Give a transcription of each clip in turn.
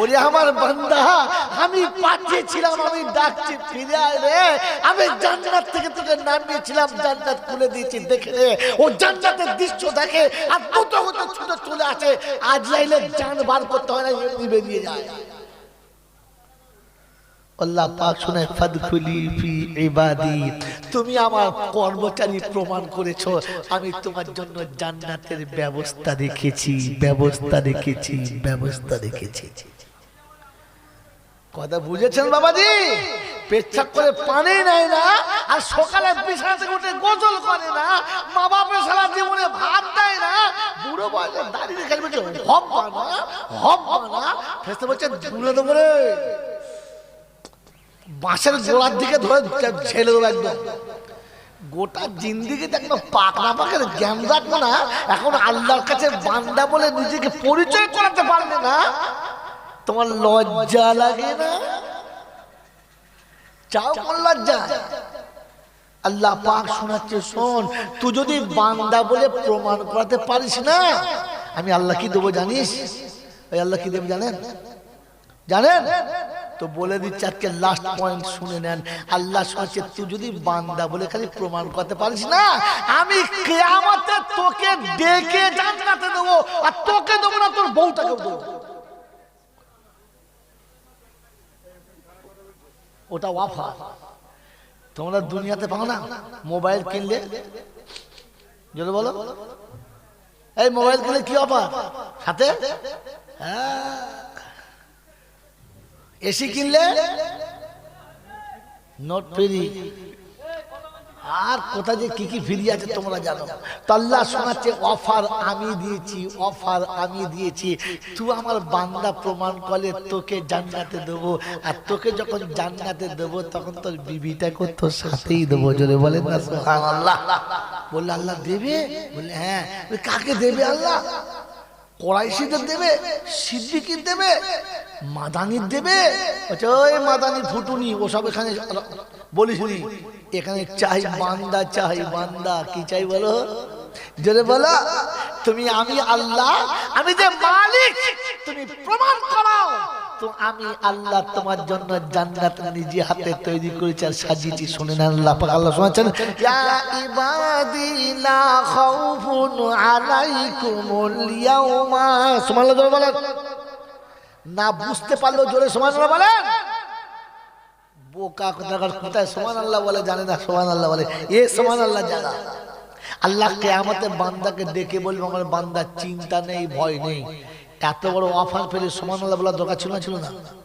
ওরে আমার বান্দা, আমি পাঠিয়েছিলাম, আমি ডাকছি, ফিরে আয় রে। আমি জান্নাত থেকে তোকে নামিয়েছিলাম, জান্নাত খুলে দিয়েছি, দেখে রে ও জান্নাতের দৃশ্য দেখে আর দ্রুত হতে ছুটে চলে আসে। আজ লাইলে জান বার করতে হয় না এমনি বেরিয়ে যায়। আল্লাহ পাক শুনে, ফাদখুলি ফি ইবাদি, তুমি আমার কর্মচারী প্রমাণ করেছ। আমি তোমার জন্য জান্নাতের ব্যবস্থা রেখেছি ব্যবস্থা রেখেছি ব্যবস্থা রেখেছি। কথা বুঝেছেন বাবাজি? পেচ্ছাপ করে পানি নেয় না, আর সকালে বিছানা উঠে গোসল করে না মা বাপের সারা জীবনে ভাত দেয় না, বুড়ো বয়সে দাঁড়িয়ে খেলে বলছে হব না হব না ফেসতে বলছে দূরে দেবো রে। বাঁশের গোড়ার দিকে ধরে ছেলে দেবো একদম। গোটা জিন্দিগি একদম পাকনা পাকের জ্ঞান রাখব না, এখন আল্লাহর কাছে বান্দা বলে নিজেকে পরিচয় করাতে পারবে না তোমার লজ্জা লাগে না? চাও কোন লজ্জা? আল্লাহ পাক শোনাচ্ছে, শোন, তুই যদি বান্দা বলে প্রমাণ করাতে পারিস না, আমি আল্লাহ কি দেবো জানিস? ওই আল্লাহ কি দেবো জানেন? জানেন? তো বলে দিচ্ছে, আজকে লাস্ট পয়েন্ট শুনে নেন। আল্লাহ শোনাচ্ছে, তুই যদি বান্দা বলে খালি প্রমাণ করতে পারিস না, আমি কেয়ামতে তোকে ডেকে জান্নাতে দেবো, আর তোকে দেবো না, তোর বউটাকে দেবো। ওটা ওয়াফা। তোমরা দুনিয়াতে পাও না? মোবাইল কিনলে? যদি বলো। এই মোবাইল কিনলে কি অফার? সাথে? হ্যাঁ। এসি কিনলে? Note free. আর কোথায় যে কি কি ফ্রি আছে তোমরা জানো? তো আল্লাহ শোনাচ্ছে অফার আমি দিয়েছি অফার আমি দিয়েছি। তুই আমার বান্দা প্রমাণ করলে তোকে জান্নাতে দেবো। আর তোকে যখন জান্নাতে দেবো তখন তোর বিবিটাকে তোর সাথেই দেবো। জোরে বলেন না আল্লাহ বললে আল্লাহ দেবে? বললে হ্যাঁ। বলে, কাকে দেবে আল্লাহ? কড়াইশিদের দেবে সিদ্দিকির দেবে মাদানির দেবে। ওই মাদানি ফুটুনি ওসব এখানে বলিস এখানে চাই বান্দা চাই বান্দা। কি চাই বলো? জোরে বলো। তুমি আমি আল্লাহ, আমি যে মালিক, তুমি প্রমাণ করো তো আমি আল্লাহ তোমার জন্য জান্নাত নিজে হাতে তৈরি করেছি আর সাজিয়েছি। না আল্লাহ পাক, আল্লাহ শোনাচ্ছেন ইয়া খাউফুন আলাইকুমুল ইয়াউমা। সুবহানাল্লাহ বলেন। না বুঝতে পারল জোরে সুবহানাল্লাহ বলেন। বোকা কোথাকার কোথায় সমান আল্লাহ বলে, জানে না সমান আল্লাহ বলে। এ সমান আল্লাহ জানা আল্লাহকে আমাদের বান্দাকে ডেকে বলব, আমার বান্দার চিন্তা নেই, ভয় নেই। এত বড় অফার পেলে সমান আল্লাহ বলার দরকার ছিল না ছিল না বলা দরকার ছিল না? আল্লাহ সুবহানাল্লাহ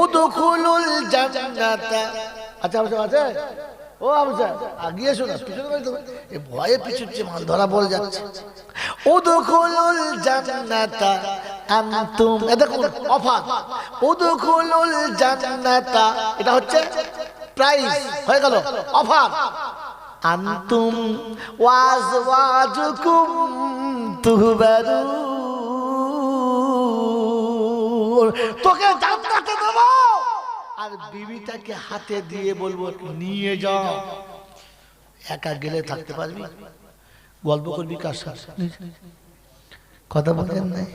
উদখুলুল জান্নাতা। আচ্ছা আচ্ছা আছে ও আমসা আগিয়ে শোনা এ ভয়ে পিছুচ্ছে, মাল ধরা পড়ে যাচ্ছে। উদখুলুল জান্নাতা আনতুম। এ দেখুন অফার। উদখুলুল জান্নাতা, এটা হচ্ছে প্রাইস। হয়ে গেল, অফার। আনতুম ওয়াজওয়াজুকুম তুহবারুন। তোকে জান্নাতে দেব। আর বিবিটাকে হাতে দিয়ে বলব নিয়ে যাও। একা গেলে থাকতে পারবি? গল্প করবি কার সাথে? কথা বোঝেন নাই?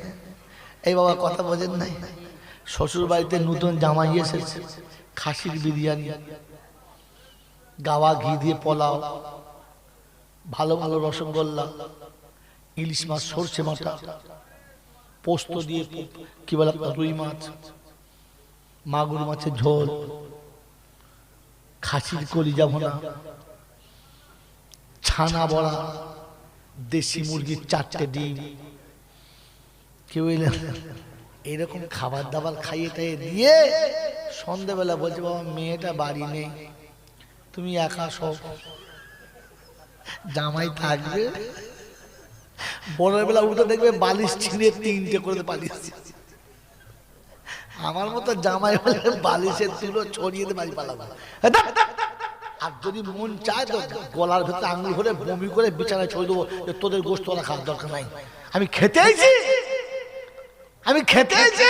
এই বাবা কথা বোঝেন নাই? শ্বশুর বাড়িতে নতুন জামাই এসেছে। খাসির বিরিয়ানি। গাওয়া ঘি দিয়ে পোলাও। ভালো ভালো রসগোল্লা। ইলিশ মাছ সর্ষে মাথা পোস্ত দিয়ে কি বলে রুই মাছ মাগুর মাছের ঝোল খাসির কলিজা ভোনা ছানা বড়া দেশি মুরগির চারটে ডিম। কেউ এলেন এরকম খাবার দাবার খাইয়ে টাইয়ে দিয়ে সন্ধেবেলা বলছে বাবা মেয়েটা বাড়ি নেই তুমি একা সব জামাই থাকবে ভোরের বেলা উঠে দেখবে বালিশ ছিঁড়ে তিনটে করে বালিশ। আমার মতো জামাই হলে বালিশের তুলো ছড়িয়ে দিয়ে বাড়ি ধ্যাৎ। আর যদি মন চায় তো গলার ভেতরে আঙুল ভরে বমি করে বিছানায় ছড়িয়ে দেবো তোদের গোস্ত ওরা খাওয়ার দরকার নাই। আমি খেতে আইছি আমি খেতে আইছি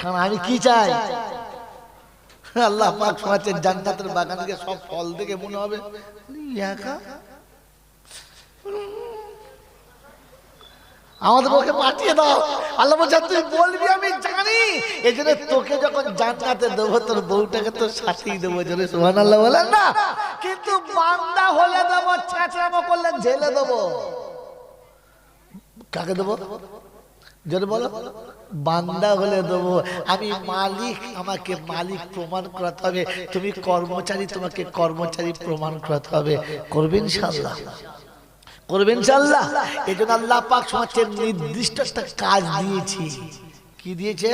কারণ আমি কি চাই? আল্লাহ পাক শোনাচ্ছেন, জান্নাতের বাগান থেকে সব ফল দেখে মনে হবে একা? আমাদের ওকে পাঠিয়ে দাও। আল্লাহ বলছে, তুই বলবি, আমি জানি। এই জন্য তোকে যখন জান্নাতে দেবো, তোর বউটাকে তো সাথেই দেবো জন্য সোহান আল্লাহ বলেন না। কিন্তু বান্দা হলে দেবো, ছেঁচড়ামো করলে জেলে দেবো। কাকে দেবো? যদি বলো। বান্দা হলে দেবো। আমি মালিক, আমাকে মালিক প্রমাণ করাতে হবে। তুমি কর্মচারী, তোমাকে কর্মচারী প্রমাণ করাতে হবে। করবেন ইনশাল্লাহ করবেন আল্লাহ এই জন্য আল্লাহ পাক সমাজের নির্দিষ্ট একটা কাজ দিয়েছি। কি দিয়েছে?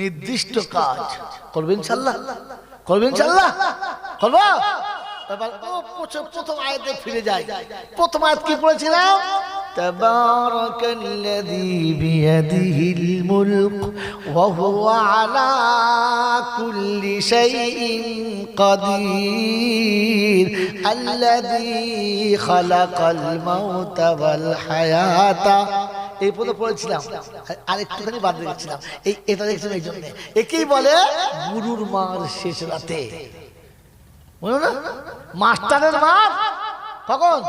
নির্দিষ্ট কাজ। করবেন আল্লাহ করবেন আল্লাহ করব? প্রথম আয়াতে ফিরে যাই। প্রথম আয়াত কি পড়েছিলাম? تبارك الذي بيده الملك وهو على كل شيء قدير الذي خلق الموت والحياة এই পদে পড়েছিলাম আর একটুখানি বাদ রেখেছিলাম এই এটা দেখছিলাম এই জন্য একেই বলে গুরুর মার শেষ রাতে বুঝলো না মাস্টারের মার কখন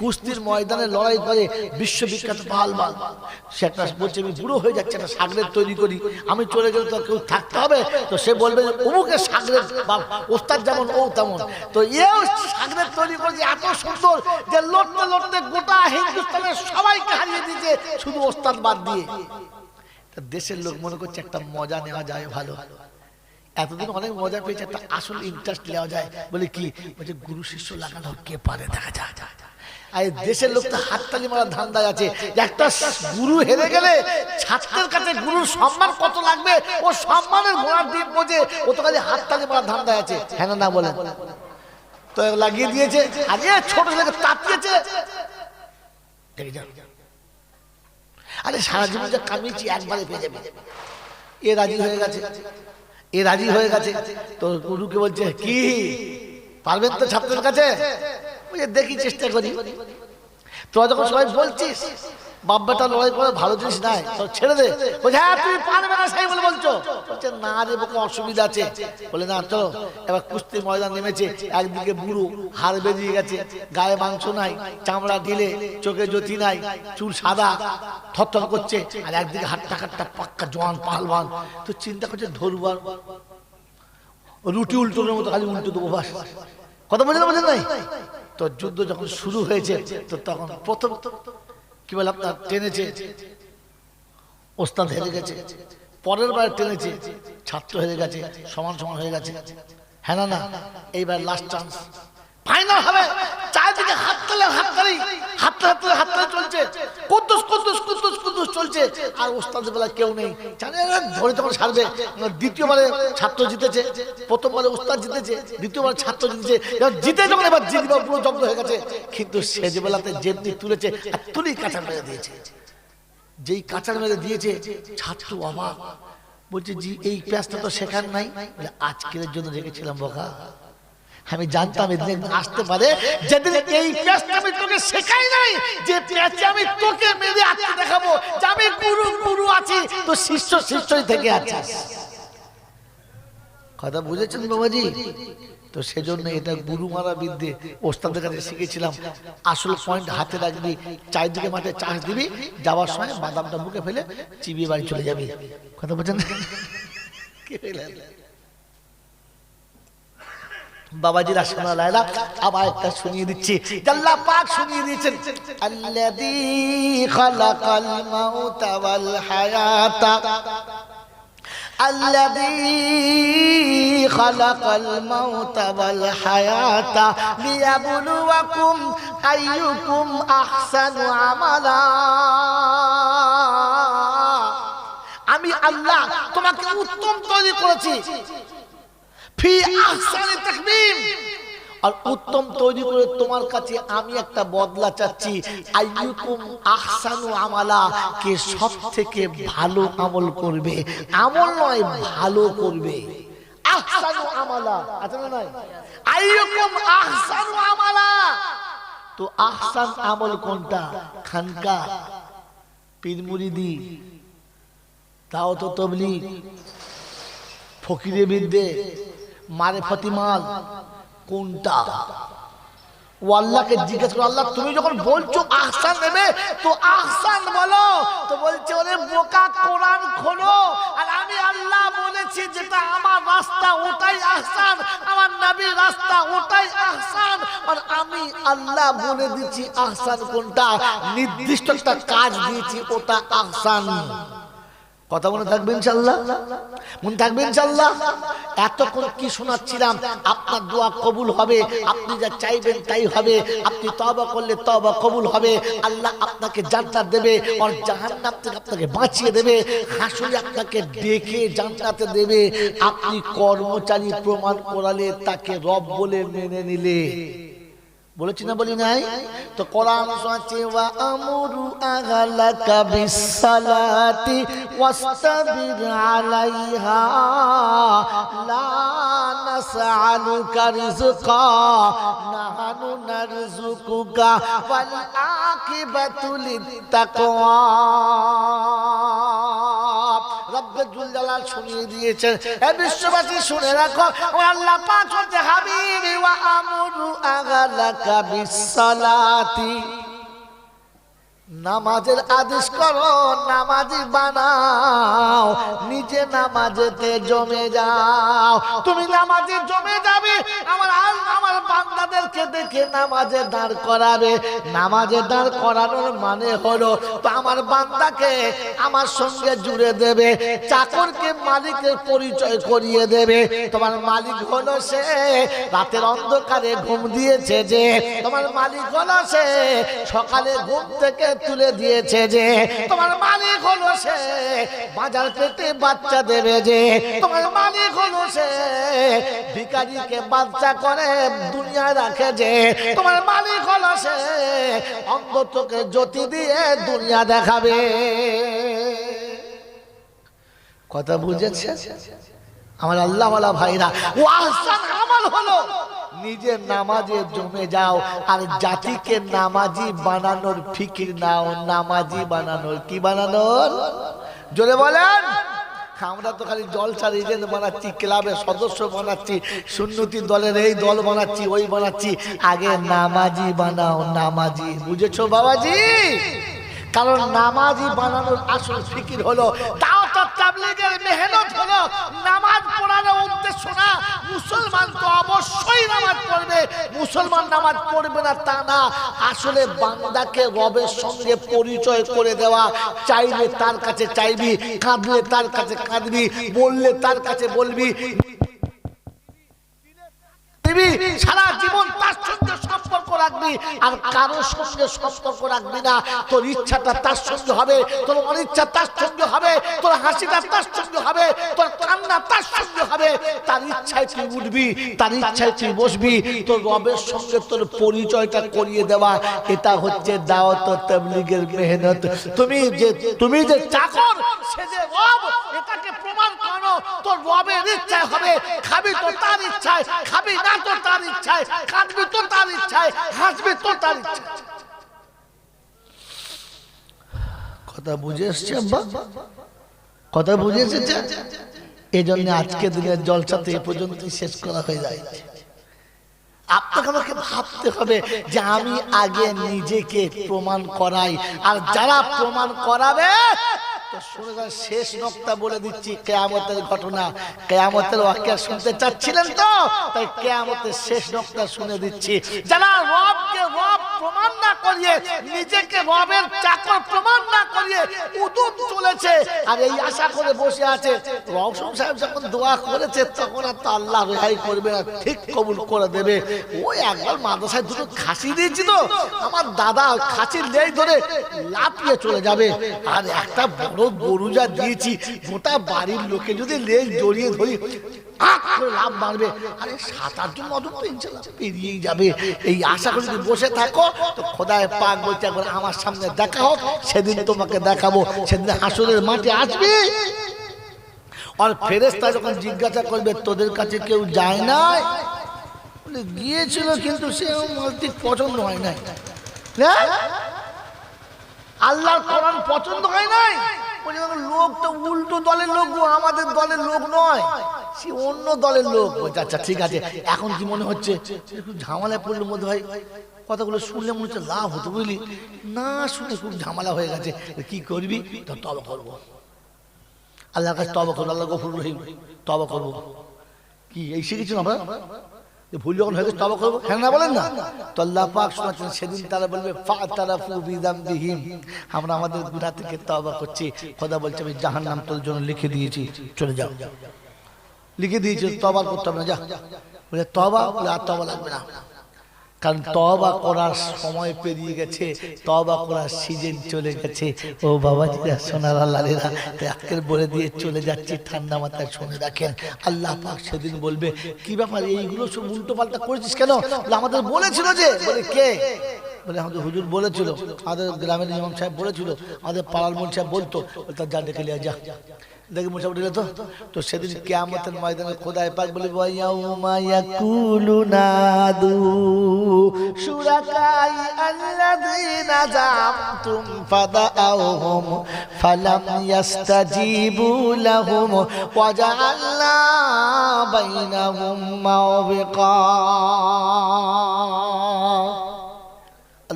কুস্তির ময়দানে লড়াই করে আমি সাগরের তৈরি করি। আমি চলে গেলে তো কেউ থাকতে হবে? তো সে বলবে, অমুকের সাগরের ওস্তাদ যেমন, ও তেমন। তো এও সাগরের তৈরি করেছে, এত সুন্দর যে লড়তে লড়তে গোটা হিন্দুস্তানের সবাইকে হারিয়ে দিয়েছে শুধু ওস্তাদ বাদ দিয়ে। দেশের লোক মনে করছে একটা মজা নেওয়া যায় ভালো। এতদিন অনেক মজা পেয়েছে একটা আসল ইন্টারেস্ট নেওয়া যায়। বলে কি? বলছে গুরু শিষ্য লাগানো কে পারে? দেখা যায় আর দেশের লোক তো হাততালি মারার ধান্দায় আছে। একটা গুরু হেরে গেলে ছাত্রের কাছে গুরুর সম্মান কত লাগবে? ও সম্মানের ঘোড়ার দিয়ে বোঝে ও তো কাজে হাততালি মারার ধান্দায় আছে। হ্যাঁ না বলেন তো লাগিয়ে দিয়েছে। আগে ছোট ছেলেকে তাপিয়েছে। দেখে যাও। আরে সারা জীবন যে কামিয়েছি, একবারে পেয়ে যাবে। এ রাজি হয়ে গেছে। এ রাজি হয়ে গেছে। তো গুরুকে বলছে, কি? পারবেন তো ছাত্রের কাছে? দেখি, চেষ্টা করি। তোরা যখন সবাই বলছিস ছেড়ে বলছে হ্যাঁ না বলছো। বলছে, না না, চলো। এবার ময়দান একদিকে বুড়ো গেছে, গায়ে মাংস নাই, চামড়া চোখে জ্যোতি নাই, চুল সাদা, থরথর করছে, আর একদিকে হাট্টা কাট্টা পাক্কা জোয়ান পালবান তো চিন্তা করছে ধরবার রুটি উল্টোর মতো খালি উল্টো দেবো, বাস। কথা বোঝেন বোঝেন নাই? তো যুদ্ধ যখন শুরু হয়েছে, তো তখন প্রথম কি বলে আপনার, টেনেছে। ওস্তাদ হেরে গেছে। পরের বার টেনেছে। ছাত্র হেরে গেছে, সমান সমান হয়ে গেছে। হ্যাঁ না না, এইবার লাস্ট চান্স ফাইনাল হবে। চারিদিকে হাত কিন্তু সে যে বেলাতে যেমনি তুলেছে আর তুলি কাঁচা মেরে দিয়েছে। যেই কাঁচার মেরে দিয়েছে, ছাত্র অবাক। বলছে, জি, এই প্যাঁচটা তো শেখার নাই। আজকের জন্য রেখেছিলাম বোকা। আমি জানতাম এদিন আসতে পারে। যেদিন এই প্যাঁচটা আমি তোকে শেখাই নাই, যে প্যাঁচে আমি তোকে মেরে আজকে দেখাবো, যে আমি গুরু গুরু আছি তো শিষ্য শিষ্যই থেকে আছিস। কথা বুঝেছেন বাবাজি? তো সেজন্য এটা গুরু মারা বিদ্যে ওস্তাদের কাছে শিখেছিলাম। আসল পয়েন্ট হাতে রাখবি, চারিদিকে মাঠে চাষ দিবি, যাওয়ার সময় বাদামটা বুকে ফেলে চিবিয়ে বাড়ি চলে যাবি। কথা বলছেন কে? বাবাজির আসনা লাইলা আবার একটা শুনিয়ে দিচ্ছি আল্লাহ পাক শুনিয়ে দিয়েছেন আল্লাযী খালাকাল মাউতা ওয়াল হায়াতা الذي خلق الموت والحياة ليبلوكم أيكم أحسن عملا আমি আল্লাহ তোমাকে উত্তম তৈরি করেছি আর উত্তম তৈরি করে তোমার কাছে আমি একটা বদলা চাচ্ছি। আইয়ুকুম আমালা, কে সব থেকে ভালো আমল করবে? আমল নয়, ভালো করবে। আহসানু আমালা তো আহসান আমল কোনটা? খানকা পীর মুরিদি তাও তো তবলিগ ফকিরে বিদ্যে মারে ফতিমাল কোনটা? ও আল্লাহকে জিজ্ঞেস করো, আল্লাহ, তুমি যখন বলছো আহসান নেবে, তো আহসান বলো, তো বলছে, ওরে বোকা, কোরআন খোলো। আর আমি আল্লাহ বলেছি, যেটা আমার রাস্তা, ওটাই আহসান। আমার নবীর রাস্তা, ওটাই আহসান। আর আমি আল্লাহ বলে দিচ্ছি, আহসান কোনটা? নির্দিষ্ট একটা কাজ দিয়েছি, ওটা আহসান। কথা মনে থাকবে ইনশাল্লাহ মনে থাকবে ইনশাল্লাহ এতক্ষণ কি শোনাচ্ছিলাম? আপনার দোয়া কবুল হবে, আপনি যা চাইবেন তাই হবে, আপনি তবা করলে তবা কবুল হবে। আল্লাহ আপনাকে জান্নাত দেবে আর জাহান্নাম থেকে আপনাকে বাঁচিয়ে দেবে হাসুলে আপনাকে ডেকে জান্নাতে দেবে। আপনি কর্মচারী প্রমাণ করালে তাকে রব বলে মেনে নিলে। বলেছি না, বলি নাই? তো কোরআন শোনাচ্ছে, ওয়া আমরু আগালাকা বিসসালাতি ওয়াস্তাবির আলাইহা, লা নাসআলুকা রিজকা নাহানু নারযুকুকা ওয়াল আকিবাতু লিত্তাকওয়া। রব্বে জুল জালাল শুনিয়ে দিয়েছেন। এ বিশ্ববাসী শুনে রাখো ও আল্লাহ পাক হচ্ছে নামাজের আদেশ করো, নামাজি বানাও, নিজে নামাজেতে জমে যাও। তুমি নামাজে জমে যাবে, আমার আল- আমার বান্দাদেরকে দেখে নামাজে দাঁড় করাবে। নামাজে দাঁড় করানোর মানে হলো, তো আমার বান্দাকে আমার সঙ্গে জুড়ে দেবে, চাকরকে মালিকের পরিচয় করিয়ে দেবে। তোমার মালিক হলো সে, রাতের অন্ধকারে ঘুম দিয়েছে যে, তোমার মালিক হলো সে, সকালে ঘুম থেকে তুলে দিয়েছে যে, তোমার মালিক হলো সে, বাজার পেতে বাচ্চা দেবে যে, তোমার মালিক হলো সে ভিকারিকে বাচ্চা করে দুনিয়া রাখে যে, তোমার মালিক হলো সে, অন্ততকে জ্যোতি দিয়ে দুনিয়া দেখাবে। কথা বুঝেছে? আমার আল্লাহওয়ালা ভাইরা ও আহসান আমল হলো। নিজের নামাজে জমে যাও। আর জাতিকে নামাজি বানানোর ফিকির নাও। নামাজি বানানোর কি বানানোর? জোরে বলেন। আমরা তো খালি জলসার এজেন্ট বানাচ্ছি, ক্লাবের সদস্য বানাচ্ছি, সুন্নতি দলের এই দল বানাচ্ছি, ওই বানাচ্ছি। আগে নামাজি বানাও, নামাজি। বুঝেছ বাবাজি? কারণ নামাজি বানানোর আসল ফিকির হলো তাও তো তাবলিগের মেহনত হলো নামাজ পড়ানোর উদ্দেশ্য না, মুসলমান তো অবশ্যই নামাজ পড়বে, মুসলমান নামাজ পড়বে না তা না, আসলে বান্দাকে রবের সঙ্গে পরিচয় করে দেওয়া, চাইলে তার কাছে চাইবি, কাঁদলে তার কাছে কাঁদবি, বললে তার কাছে বলবি দিবি সারা জীবন তার সঙ্গে সম্পর্ক রাখবি আর কারোর সঙ্গে সম্পর্ক রাখবি না। তোর ইচ্ছাটা তার সঙ্গে হবে, তোর অনিচ্ছা তার সঙ্গে হবে, তোর হাসিটা তার সঙ্গে হবে, তোর কান্না তার সঙ্গে হবে। তার ইচ্ছায় তুই উঠবি, তার ইচ্ছায় তুই বসবি, তোর রবের সঙ্গে তোর পরিচয়টা করিয়ে দেওয়া, এটা হচ্ছে দাওয়াত তাবলীগের মেহনত। তুমি যে তুমি যে চাকর, সে যে রব, এটাকে প্রমাণ তোর রবের ইচ্ছায় হবে। খাবি তো তার ইচ্ছায়, খাবি না তো তার ইচ্ছায়, কাঁদবি তো তার ইচ্ছায়, হাসবি তো তার ইচ্ছায়। কথা বুঝে এসছে কথা বুঝে এসেছে? এই জন্য আজকে দিনের জলসাতে এ পর্যন্তই শেষ করা হয়ে যায়। আপনাকে আমাকে ভাবতে হবে যে আমি আগে নিজেকে প্রমাণ করাই। আর যারা প্রমাণ করাবে শেষ নকতা বলে দিচ্ছি, কেয়ামতের ঘটনা। শুনতে চাচ্ছিলেন তো? তাই কেয়ামতের শেষ নকটা শুনে দিচ্ছি। যারা রবকে রব প্রমাণ না করিয়ে নিজেকে রবের চাকর প্রমাণ না করিয়ে উদুম চলেছে। আর এই আশা করে বসে আছে, রওশন সাহেব যখন দোয়া করেছে, তখন আর তো আল্লাহ রেহাই করবে না, ঠিক কবুল করে দেবে। ওই একবার মাদ্রাসায় দুটো খাসি দিয়েছি তো আমার দাদা খাসির লেজ ধরে লাফিয়ে চলে যাবে। আর একটা বড় গরু যা দিয়েছি, গোটা বাড়ির লোকে যদি লেজ জড়িয়ে ধরি লাভ আরে সাত আটজন তো ইনশাল্লাহ পেরিয়েই যাবে। এই আশা করে যদি বসে থাকো, তো খোদায় পাক একবার আমার সামনে দেখা হোক, সেদিন তোমাকে দেখাবো, সেদিন হাসরের মাঠে আসবে। আর ফেরেস্তা যখন জিজ্ঞাসা করবে, তোদের কাছে কেউ যায় নাই? গিয়েছিল, কিন্তু সে ঠিক পছন্দ হয় নাই? আল্লাহর কোরআন পছন্দ হয় নাই? লোক তো উল্টো দলের লোক আমাদের দলের লোক নয়। সে অন্য দলের লোক। বলছে, আচ্ছা ঠিক আছে। এখন কি মনে হচ্ছে? একটু ঝামেলায় পড়লে মধ্যে হয় কথাগুলো শুনলে মনে হচ্ছে লাভ হতো বুঝলি? না শুনে খুব ঝামেলা হয়ে গেছে। কি করবি? তো তবা করব। আল্লাহর কাছে তবা করব আল্লাহ গফুর রহিম তবা করব। কি এই শিখেছেন আমরা ভুল যখন হয়ে গেছে তবা করব? হ্যাঁ না বলেন না? তো আল্লাহ পাক শোনাচ্ছেন সেদিন তারা বলবে তারা বিদাম বিহীন আমরা আমাদের গুণা থেকে তবা করছি। খোদা বলছে আমি জাহান নাম তোর জন্য লিখে দিয়েছি। চলে যাও। লিখে দিয়েছি তবা করতে হবে না যা। বলে তবা বলে আর তবা লাগবে না। কারণ তবা করার সময় পেরিয়ে গেছে তবা করার সিজন চলে গেছে। ও বাবাজিরা সোনার আল্লাহরা আজকের বলে দিয়ে চলে যাচ্ছি ঠান্ডা মাথায় শুনে রাখেন। আল্লাহ পাক সেদিন বলবে কি ব্যাপার এইগুলো সব উল্টো পাল্টা করেছিস কেন? বলে, আমাদের বলেছিল যে। বলে কে? বলে আমাদের হুজুর বলেছিল আমাদের গ্রামের ইমাম সাহেব বলেছিল আমাদের পাড়ার মন সাহেব বলতো বলে, তার যা। ডেকে লিয়া যা। দেখি মোটামুটি তো তো সেদিন কেয়ামতের ময়দানে খোদায় পাক বলে ওয়াইয়াউমা ইয়াকুলু নাদু শুরাকাই আল্লাযীনা জামতুম ফাদাআউহুম ফালাম ইয়াস্তাজিবু লাহুম ওয়া জাআলনা বাইনাহুম মাওবিকা.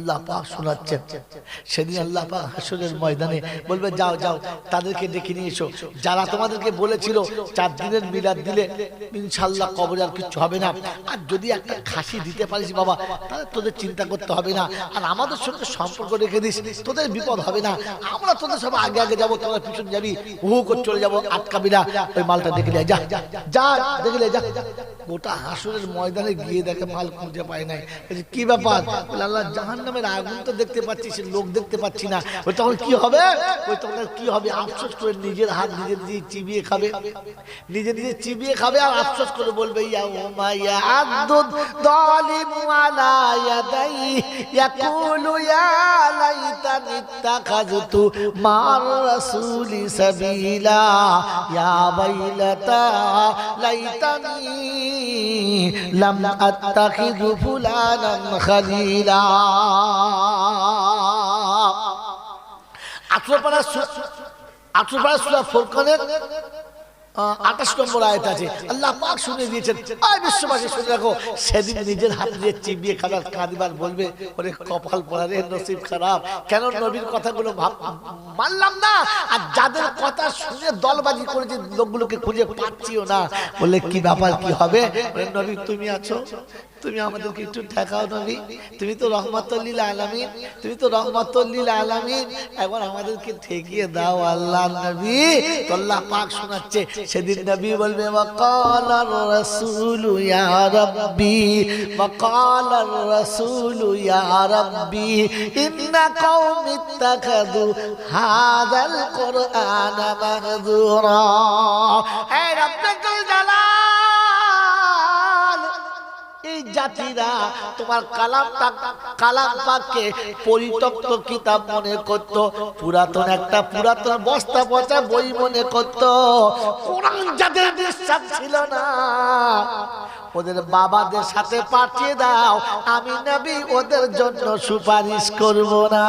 আল্লাহ পাক শোনাচ্ছেন। সেদিন আল্লাহ পাক হাসরের ময়দানে বলবে, যাও যাও, তাদেরকে ডেকে নিয়ে এসো। যারা তোমাদেরকে বলেছিল, চার দিনের মিলাদ দিলে ইনশাল্লাহ কবরে আর কিছু হবে না। আর যদি একটা খাসি দিতে পারিস বাবা, তাহলে তোদের চিন্তা করতে হবে না। আর আমাদের সঙ্গে সম্পর্ক রেখে দিস, তোদের বিপদ হবে না। আমরা তোদের সব আগে আগে যাব, তোরা পিছন যাবি হু করে চলে যাব, আটকাবি না। ওই মালটা দেখে নিয়ে যা যা দেখে নিয়ে যা। গোটা হাসুরের ময়দানে গিয়ে দেখে মাল খুঁজে পায় নাই। কি ব্যাপার? আল্লাহ জাহান নামের আগুন তো দেখতে পাচ্ছি সে লোক দেখতে পাচ্ছি না। ওই তখন কি হবে? ওই তখন কি হবে? আফসোস করে নিজের হাত নিজে নিজে চিবিয়ে খাবে। নিজে নিজে চিবিয়ে খাবে আর আফসোস করে বলবে ইয়া ইয়া আদুদ আলা ইয়াদাই, ইয়াকুলু ইয়া মার রাসূলি সাবিলা, ইয়া বাইলাতা লাইতানি লাম আত্তাখিযু ফুলানান খালিলা। আঠারোপাড়া আঠারোপাড়া সুরা ফোরকানের আঠাশ নম্বর আয়ত আছে। আল্লাহ পাক শুনে দিয়েছেন, আয় বিশ্ববাসী, শুনে রাখো, সেদিন নিজের হাত দিয়ে চিবিয়ে খাবার কাঁদিবার বলবে, ওরে কপাল পড়ারে নসিব খারাপ। কেন নবীর কথাগুলো ভাব, মানলাম না। আর যাদের কথা শুনে দলবাজি করেছে, লোকগুলোকে খুঁজে পাচ্ছিও না। বলে কি ব্যাপার, কি হবে? বলে, নবী, তুমি আছো? তুমি আমাদেরকে একটু দেখাও নবী। তুমি তো রহমতুল্লিল আলামিন, তুমি তো রহমতুল্লিল আলামিন। একবার আমাদেরকে ঠেকিয়ে দাও আল্লাহ নবী। আল্লাহ পাক শোনাচ্ছে সেদিন নবী বলবে وقال الرسول يا ربي وقال الرسول يا ربي إن قوم اتخذوا هذا القرآن مهجورا اے رب الجلال জাতিরা, তোমার কালামটা কালাম পাককে পরিত্যক্ত কিতাব মনে করত, পুরাতন একটা পুরাতন বস্তা পচা বই মনে করত। কোরআন যাদের বিশ্বাস ছিল না, ওদের বাবাদের সাথে পাঠিয়ে দাও, আমি নবী ওদের জন্য সুপারিশ করব না।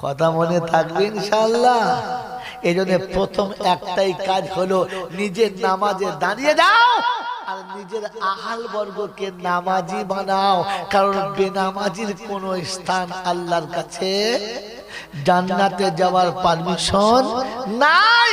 কথা মনে থাকবে ইনশাল্লাহ এই প্রথম একটাই কাজ হলো নিজের নামাজে দাঁড়িয়ে যাও আর নিজের আহাল বর্গকে নামাজি বানাও। কারণ বেনামাজির কোনো স্থান আল্লাহর কাছে জান্নাতে যাওয়ার পারমিশন নাই।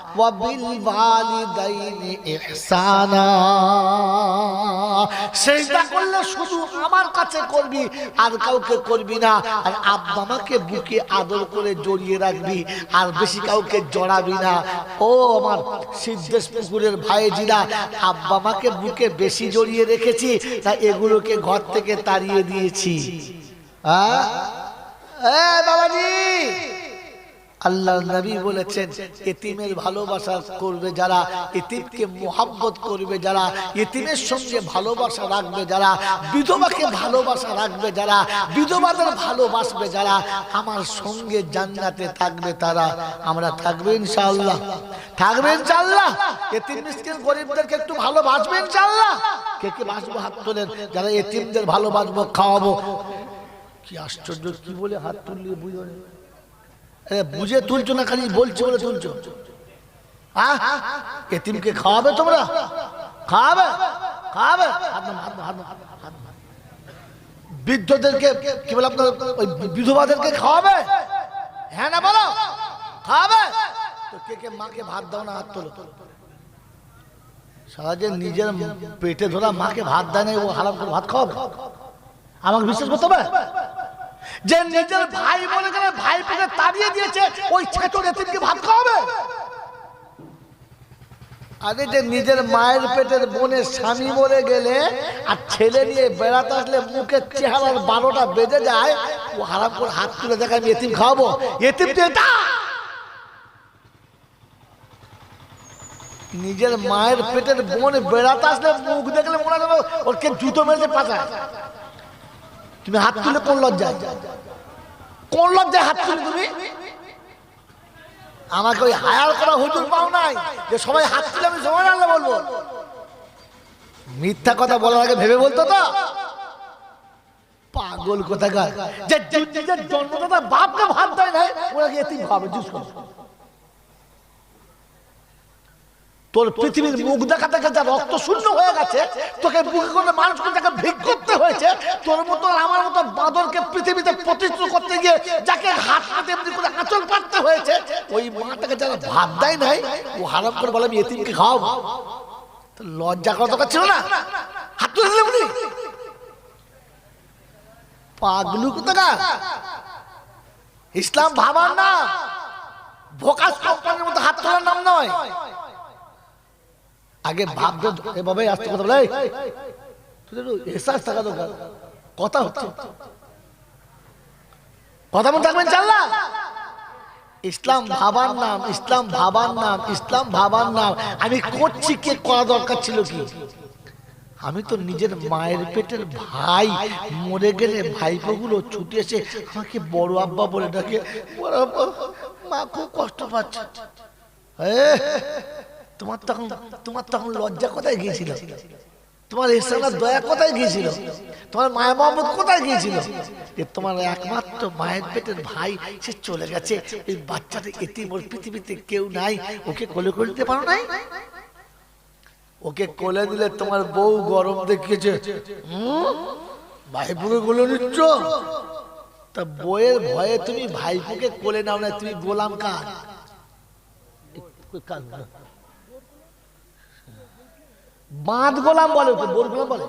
সেজদা করলে শুধু আমার করবি, আর কাউকে করবি না। আর আব্বা বুকে আদর করে জড়িয়ে রাখবি, আর বেশি কাউকে জড়াবি না। ও আমার ভাইজিরা, আব্বা মাকে বুকে বেশি জড়িয়ে রেখেছি তা এগুলোকে ঘর থেকে তাড়িয়ে দিয়েছি। বাবাজি! আল্লাহ নবী বলেছেন, এতিমের ভালোবাসা করবে যারা, এতিমকে মোহাব্বত করবে যারা, এতিমের সঙ্গে ভালোবাসা রাখবে যারা, বিধবাকে ভালোবাসা রাখবে যারা, বিধবাদের ভালোবাসবে যারা, আমার সঙ্গে জান্নাতে থাকবে তারা। আমরা থাকবে ইনশাআল্লাহ। থাকবে ইনশাআল্লাহ। এতিম মিসকিন গরিবদেরকে একটু ভালোবাসবে ইনশাআল্লাহ। কে কে বাসবো হাত তোলেন। যারা এতিমদের ভালোবাসবো, খাওয়াবো। কি আশ্চর্য, কি বলে হাত তুললে বুঝো বুঝে তুলছো না খালি বলছো বলে তুলছো? এতিমকে খাওয়াবে তোমরা? খাওয়াবে? খাওয়াবে। বৃদ্ধদেরকে কি বলে আপনার ওই বিধবাদেরকে খাওয়াবে? হ্যাঁ না বলো? খাওয়াবে? তো কে কে মাকে ভাত দাও না হাত তোলো? সারা যে নিজের পেটে ধরা মাকে ভাত দেয় না, ও হারাম করে ভাত খাওয়াবে? আমাকে বিশ্বাস করতে হবে? যে নিজের ভাই মনে করে ভাই পেটে তাড়িয়ে দিয়েছে, ওই ছেচর এতিমকে ভাত খাওয়াবে? আরে যে নিজের মায়ের পেটের বোনের স্বামী মরে গেলে আর ছেলে নিয়ে বেড়াতে আসলে মুখের চেহারার বারোটা বেজে যায়, ও হারাম করে হাত তুলে দেখে আমি এতিম খাওয়াবো। এতিম এটা! নিজের মায়ের পেটের বোন বেড়াতে আসলে মুখ দেখলে মনে হবে ওর কে জুতো মেরেছে পাশায়। তুমি হাত তুলে কোন লজ্জায়? কোন লজ্জায় হাত তুলে তুমি? আমাকে ওই হায়ার করা হুজুর পাও নাই যে সবাই হাত তুলে আমি সময় আনলে বলব। মিথ্যা কথা বলার আগে ভেবে বলতো তো? পাগল কোথাকার? যে জন্মদাতা বাপকে ভাত দেয় না ওনাকে এতিম খাবে জুস করে তোর পৃথিবীর মুখ দেখা থেকে যা রক্ত শূন্য হয়ে গেছে, তোকে বুকে করে মানুষকে যাকে ভিক করতে হয়েছে, তোর মতো আমার মতো বাদরকে পৃথিবীতে প্রতিষ্ঠিত করতে গিয়ে যাকে হাত হাতে এমনি করে আঁচল পাততে হয়েছে, ওই মাটাকে যারা ভাত দেয় নাই, ও হারাম করে বলে, আমি এতিমকে তো লজ্জা করা দরকার ছিল না? হাত তুলে দিলে উনি? পাগলু কোথাকার? ইসলাম ভাবার না। ভোকাস কোম্পানির মতো হাত তোলার নাম নয়। আগে ভাববে এভাবে আসতে কথা বলে তোদের এহসাস থাকা দরকার। কথা হচ্ছে। কথা মনে থাকবেন চাল্লা ইসলাম ভাবার নাম ইসলাম ভাবার নাম ইসলাম ভাবার নাম। আমি করছি কে করা দরকার ছিল কি? আমি তো নিজের মায়ের পেটের ভাই মরে গেলে ভাইপোগুলো ছুটে এসে আমাকে বড় আব্বা বলে ডাকে। বড় আব্বা মা খুব কষ্ট পাচ্ছে। তোমার তখন তোমার তখন লজ্জা কোথায় গিয়েছিল? তোমার ইসলাম দয়া কোথায় গিয়েছিল? তোমার মায়ের মোহাম্মদ কোথায় গিয়েছিল? যে তোমার একমাত্র মায়ের পেটের ভাই সে চলে গেছে। এই বাচ্চাটা এটি ওর পৃথিবীতে কেউ নাই। ওকে কোলে করে দিতে পারো নাই? ওকে কোলে দিলে তোমার বউ গরম দেখিয়েছে। হুম? ভাইপুকে কোলে নিচ্ছ? তা বইয়ের ভয়ে তুমি ভাইপুকে কোলে নাও না তুমি গোলাম কার? বাঁধ গোলাম বলে ওকে বোর গোলাম বলে।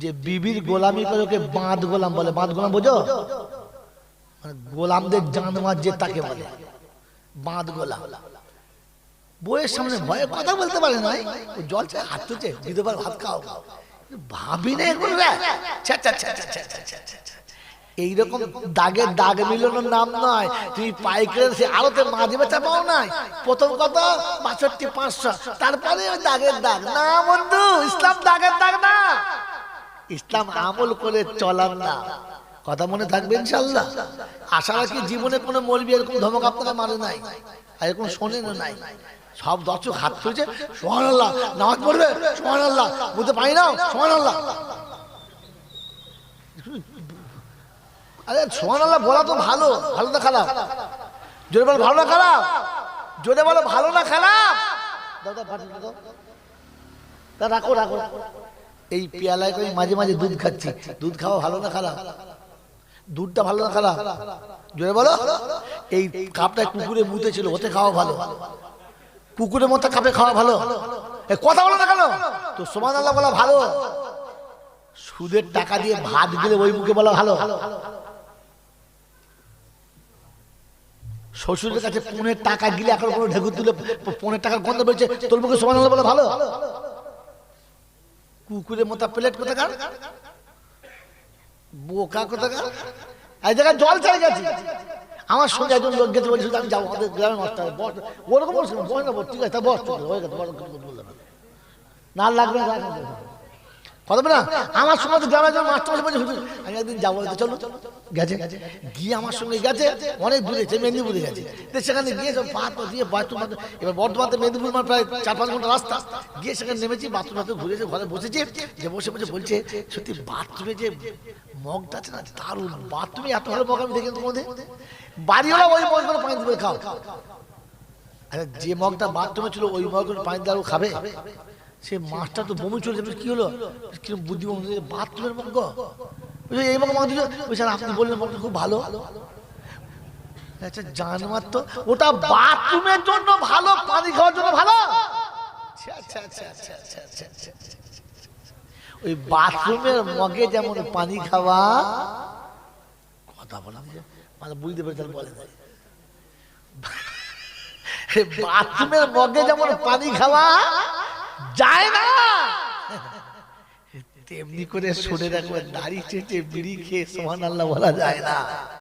যে বিবির গোলামি করে ওকে বাঁধ গোলাম বলে। বাঁধ গোলাম বোঝো? মানে গোলামদের জান যে তাকে বলে। বাঁধ গোলাম। বইয়ের সামনে ভয়ে কথা বলতে পারে নাই। ও জল চায় হাত তুলছে, বিধবার ভাত খাও। ভাবি না এগুলো এইরকম দাগের দাগ মিলানোর নাম নয়। তুমি পাইকারের সে আলোতে মাঝে বেচা পাও নাই। প্রথম কত বাষট্টি, পাঁচশো। তারপরে ওই দাগের দাগ। না বন্ধু, ইসলাম দাগের দাগ না। ইসলাম আমল করে চলার না। কথা মনে থাকবে ইনশাল্লাহ। আশা রাখি জীবনে কোনো মরবি এরকম ধমক আপনারা মারে নাই। আর এরকম শোনেনও নাই। সব দর্শক হাত তুলছে। সোহান আল্লাহ নামাজ পড়বে? সোহান আল্লাহ বুঝতে পাই না? সোহান আল্লাহ আরে আল্লাহ বলা তো ভালো। ভালো না খারাপ? জোরে বলো, ভালো না খারাপ? জোরে বলো, ভালো না খারাপ? তা রাখো রাখো। এই পেয়ালায় করে মাঝে মাঝে দুধ খাচ্ছি। দুধ খাওয়া ভালো না খারাপ? দুধটা ভালো না খারাপ? জোরে বলো। এই কাপটা কুকুরে মুতে ছিল, ওতে খাওয়া ভালো। কুকুরের মতো কাপে খাওয়া ভালো। কথা বলো না কেন? তো সমান আল্লাহ বলা ভালো। সুদের টাকা দিয়ে ভাত গেলে ওই মুখে বলা ভালো। শ্বশুরের কাছে পনেরো টাকা গিলে এখন কোনো ঢেকুর তুলে পনেরো টাকার গন্ধ বেরোচ্ছে। তোর মুখে সমান বলা ভালো? কুকুরের মতো প্লেট কোথাকার? বোকা কোথাকার? এই জায়গায় জল চাই গেছি। আমার সঙ্গে একজন লোক গেছে বলছিল আমি যাব আমাদের গ্রামে মাস্টার বস ওরকম বলছিল বস না বস, ঠিক আছে তা বস হয়ে গেছে বললাম না। লাগবে না। আমার যাব চলো। গেছে। গিয়ে আমার সঙ্গে গেছে। অনেক মেদিনীপুরে গেছে। সেখানে গিয়ে মেদিনীপুর মানে প্রায় চার পাঁচ ঘণ্টা রাস্তা। গিয়ে সেখানে নেমেছি, বাথরুম ঘরে যে বসে বসে বলছে, সত্যি বাথরুমে যে মগটা আছে বাথরুমে এত ভালো ওই পানি খাও। যে মগটা বাথরুমে ছিল, ওই মগ পানি দিয়ে খাবে। সে মাছটা তো বমি চলে যাবে কি হলো কিরম বুদ্ধি বাথরুমের মগ গো? এই মগ দিল বলছে আর আপনি বললেন খুব ভালো আচ্ছা জানমার তো ওটা বাথরুমের জন্য ভালো পানি খাওয়ার জন্য ভালো আচ্ছা আচ্ছা আচ্ছা আচ্ছা আচ্ছা আচ্ছা আচ্ছা, আচ্ছা। ওই বাথরুমের মগে যেমন পানি খাওয়া কথা বলা মানে বুঝতে পেরে তাহলে বলে নাই বাথরুমের মগে যেমন পানি খাওয়া যায় না। তেমনি করে শুনে রাখবে দাড়ি চেটে বিড়ি খেয়ে সোহান আল্লাহ বলা যায় না।